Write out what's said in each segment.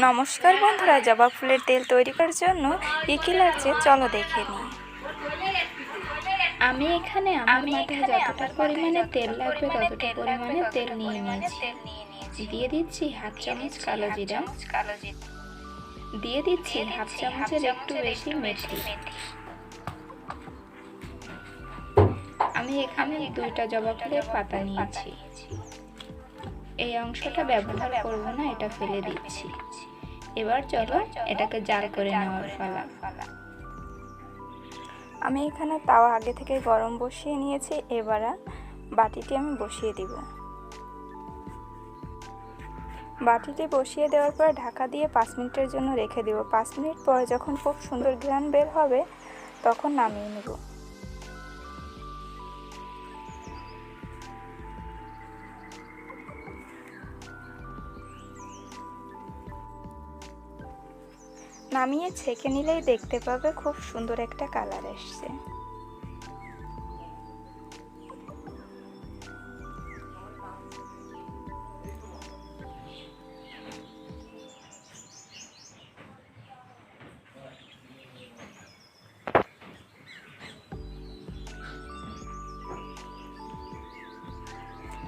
নমস্কার বন্ধুরা জবা ফুলের তেল তৈরি করার জন্য কী কী লাগছে চলো দেখে নিই। আমি এখানে আমার মাথায় যতটা পরিমাণে তেল লাগবে ততটা পরিমাণে তেল নিয়ে নিয়েছি। দিয়ে দিচ্ছি হাফ চামচ কালো জিরা। দিয়ে দিচ্ছি হাফ চামচের একটু বেশি মেথি। আমি এখানে দুইটা জবা ফুলের পাতা নিয়েছি। এই অংশটা ব্যবহার করব না, এটা ফেলে দিচ্ছি। এবার চলো এটাকে জাল করে নেওয়ার পালা। আমি এখানে তাওয়া আগে থেকে গরম বসিয়ে নিয়েছি, এবার বাটিটি আমি বসিয়ে দিব। বাটিটি বসিয়ে দেওয়ার পর ঢাকা দিয়ে পাঁচ মিনিটের জন্য রেখে দেব। পাঁচ মিনিট পর যখন খুব সুন্দর ঘ্রাণ বের হবে, তখন নামিয়ে নেব। নামিয়ে ছেঁকে নিলেই দেখতে পাবে খুব সুন্দর একটা কালার এসছে।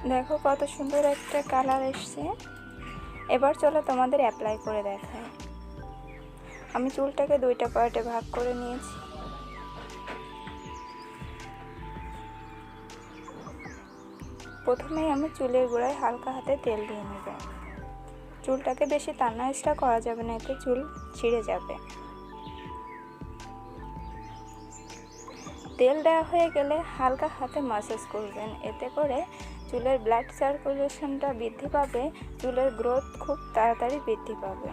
দেখো কত সুন্দর একটা কালার এসছে। এবার চলো তোমাদের অ্যাপ্লাই করে দেখায় আমি চুলটাকে দুইটা পার্টে ভাগ করে নিয়েছি। প্রথমেই আমি চুলের গোড়ায় হালকা হাতে তেল দিয়ে নেব। চুলটাকে বেশি টানা এক্সট্রা করা যাবে না, এতে চুল ছিঁড়ে যাবে। তেল দেওয়া হয়ে গেলে হালকা হাতে মাসাজ করবেন, এতে করে চুলের ব্লাড সার্কুলেশনটা বৃদ্ধি পাবে, চুলের গ্রোথ খুব তাড়াতাড়ি বৃদ্ধি পাবে।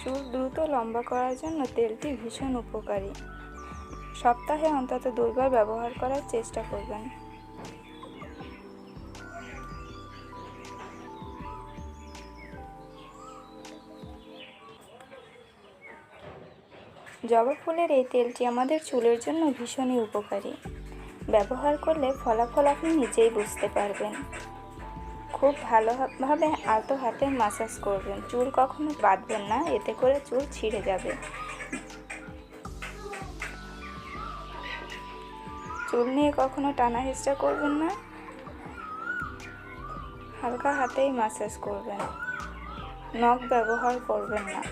চুল দ্রুত লম্বা করার জন্য তেলটি ভীষণ উপকারী। সপ্তাহে অন্তত দুইবার ব্যবহার করার চেষ্টা করবেন। জবা ফুলের এই তেলটি আমাদের চুলের জন্য ভীষণই উপকারী। ব্যবহার করলে ফলাফল আপনি নিজেই বুঝতে পারবেন। খুব ভালোভাবে আলতো হাতে মাসাজ করবেন। চুল কখনো বাঁধবেন না, এতে করে চুল ছিঁড়ে যাবে। চুল নিয়ে কখনো টানা হেঁচড়া করবেন না। হালকা হাতেই মাসাজ করবেন। নখ ব্যবহার করবেন না।